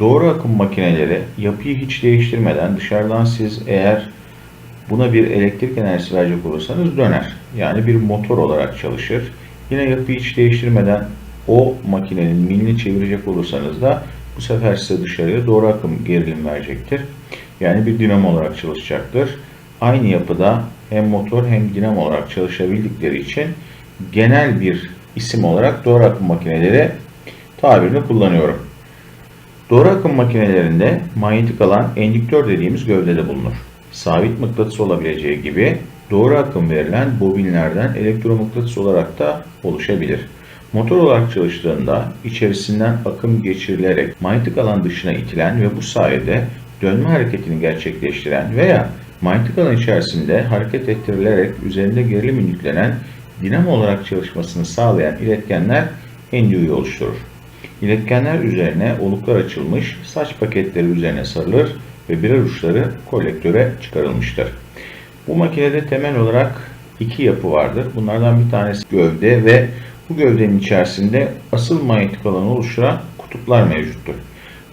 Doğru akım makineleri yapıyı hiç değiştirmeden dışarıdan siz eğer buna bir elektrik enerjisi verecek olursanız döner. Yani bir motor olarak çalışır. Yine yapıyı hiç değiştirmeden o makinenin milini çevirecek olursanız da bu sefer size dışarıya doğru akım gerilim verecektir. Yani bir dinamo olarak çalışacaktır. Aynı yapıda hem motor hem dinamo olarak çalışabildikleri için genel bir isim olarak doğru akım makineleri tabirini kullanıyorum. Doğru akım makinelerinde manyetik alan endüktör dediğimiz gövdede bulunur. Sabit mıknatıs olabileceği gibi doğru akım verilen bobinlerden elektromıknatıs olarak da oluşabilir. Motor olarak çalıştığında içerisinden akım geçirilerek manyetik alan dışına itilen ve bu sayede dönme hareketini gerçekleştiren veya manyetik alan içerisinde hareket ettirilerek üzerinde gerilim yüklenen dinamo olarak çalışmasını sağlayan iletkenler endüyü oluşturur. İletkenler üzerine oluklar açılmış, saç paketleri üzerine sarılır ve birer uçları kolektöre çıkarılmıştır. Bu makinede temel olarak iki yapı vardır. Bunlardan bir tanesi gövde ve bu gövdenin içerisinde asıl manyetik alanı oluşturan kutuplar mevcuttur.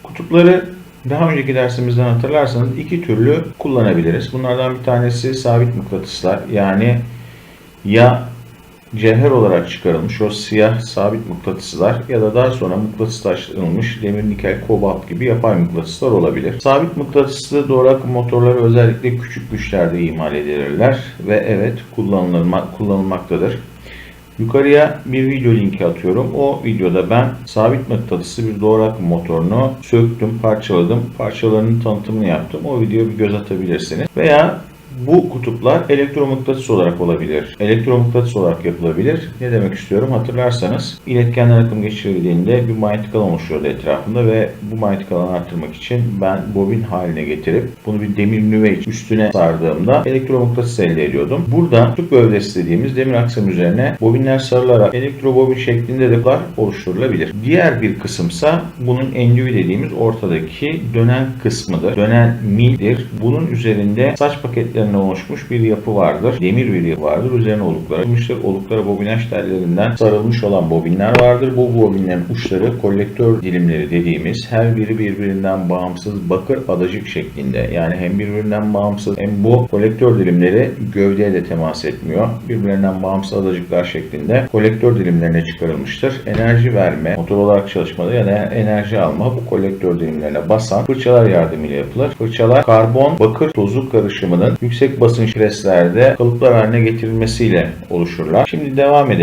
Kutupları daha önceki dersimizden hatırlarsanız iki türlü kullanabiliriz. Bunlardan bir tanesi sabit mıknatıslar yani ya cevher olarak çıkarılmış o siyah sabit mıknatıslar ya da daha sonra mıknatıslaştırılmış demir, nikel, kobalt gibi yapay mıknatıslar olabilir. Sabit mıknatıslı doğru akım motorları özellikle küçük güçlerde imal edilirler ve evet kullanılma, kullanılmaktadır. Yukarıya bir video linki atıyorum. O videoda ben sabit mıknatıslı bir doğru akım motorunu söktüm, parçaladım. Parçalarının tanıtımını yaptım. O videoya bir göz atabilirsiniz. Veya bu kutuplar elektromıknatıs olarak olabilir. Elektromıknatıs olarak yapılabilir. Ne demek istiyorum? Hatırlarsanız iletkenler akım geçirildiğinde bir manyetik alan oluşuyordu etrafında ve bu manyetik alanı arttırmak için ben bobin haline getirip bunu bir demir nüve üstüne sardığımda elektromıknatıs elde ediyordum. Burada kutup gövdesi dediğimiz demir aksam üzerine bobinler sarılarak elektrobobin şeklinde de oluşturulabilir. Diğer bir kısımsa bunun endüvi dediğimiz ortadaki dönen kısmıdır. Dönen mildir. Bunun üzerinde saç paketleri üzerine oluşmuş bir yapı vardır. Demir bir yapı vardır. Üzerine oluklar açılmıştır. Oluklara bobinaj tellerinden sarılmış olan bobinler vardır. Bu bobinlerin uçları kolektör dilimleri dediğimiz her biri birbirinden bağımsız bakır adacık şeklinde. Yani hem birbirinden bağımsız hem bu kolektör dilimleri gövdeye de temas etmiyor. Birbirlerinden bağımsız adacıklar şeklinde kolektör dilimlerine çıkarılmıştır. Enerji verme, motor olarak çalışmada ya da enerji alma bu kolektör dilimlerine basan fırçalar yardımıyla yapılır. Fırçalar karbon bakır tozu karışımının yüksek basınç preslerde kalıplar haline getirilmesiyle oluşurlar. Şimdi devam edelim.